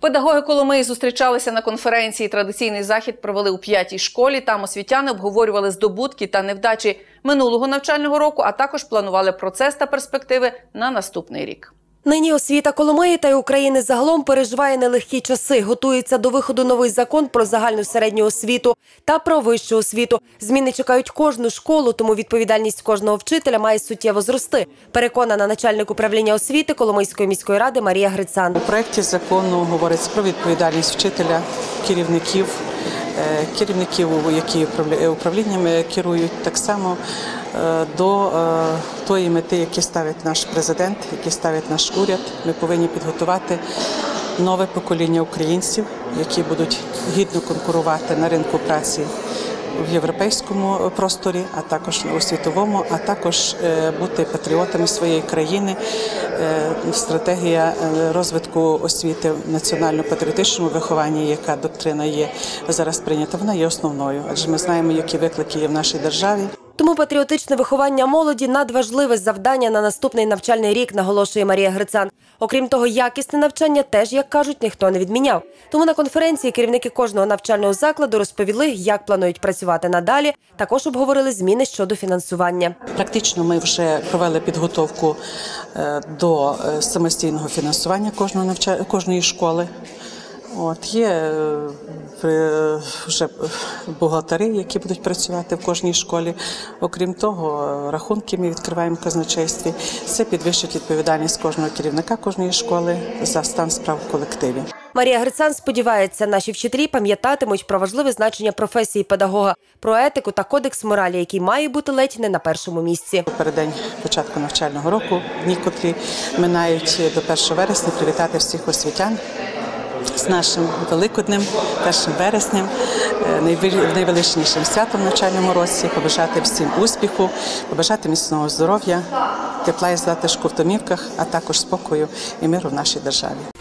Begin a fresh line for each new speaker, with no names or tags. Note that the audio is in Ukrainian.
Педагоги Коломиї зустрічалися на конференції. Традиційний захід провели у п'ятій школі. Там освітяни обговорювали здобутки та невдачі минулого навчального року, а також планували процес та перспективи на наступний рік.
Нині освіта Коломиї та й України загалом переживає нелегкі часи. Готується до виходу новий закон про загальну середню освіту та про вищу освіту. Зміни чекають кожну школу, тому відповідальність кожного вчителя має суттєво зрости. Переконана начальник управління освіти Коломийської міської ради Марія Грицан.
У проєкті закону говориться про відповідальність вчителя, керівників, е, керівників, які управліннями керують, так само до е, тої мети, які ставить наш президент, які ставить наш уряд. Ми повинні підготувати нове покоління українців, які будуть гідно конкурувати на ринку праці в європейському просторі, а також у світовому, а також е, бути патріотами своєї країни. Е, Стратегія е, розвитку освіти в національно-патріотичному вихованні, яка доктрина є зараз прийнята, вона є основною, адже ми знаємо, які виклики є в нашій державі.
Тому патріотичне виховання молоді надважливе завдання на наступний навчальний рік, наголошує Марія Грицан. Окрім того, якісне навчання теж, як кажуть, ніхто не відміняв. Тому на конференції керівники кожного навчального закладу розповіли, як планують працювати надалі. Також обговорили зміни щодо фінансування.
Практично ми вже провели підготовку е, до е, самостійного фінансування кожного навча... кожної школи. От є е, вже бухгалтери, які будуть працювати в кожній школі. Окрім того, рахунки ми відкриваємо в казначействі. Це підвищить відповідальність кожного керівника кожної школи за стан справ в колективі.
Марія Грицан сподівається, наші вчителі пам'ятатимуть про важливе значення професії педагога, про етику та кодекс моралі, який має бути ледь не на першому місці.
Переддень початку навчального року, дні, котрі минають до 1 вересня, привітати всіх освітян з нашим великоднем, 1 вереснем, е, найвеличнішим святом в навчальному році, побажати всім успіху, побажати міцного здоров'я, тепла і затишку в домівках, а також спокою і миру в нашій державі.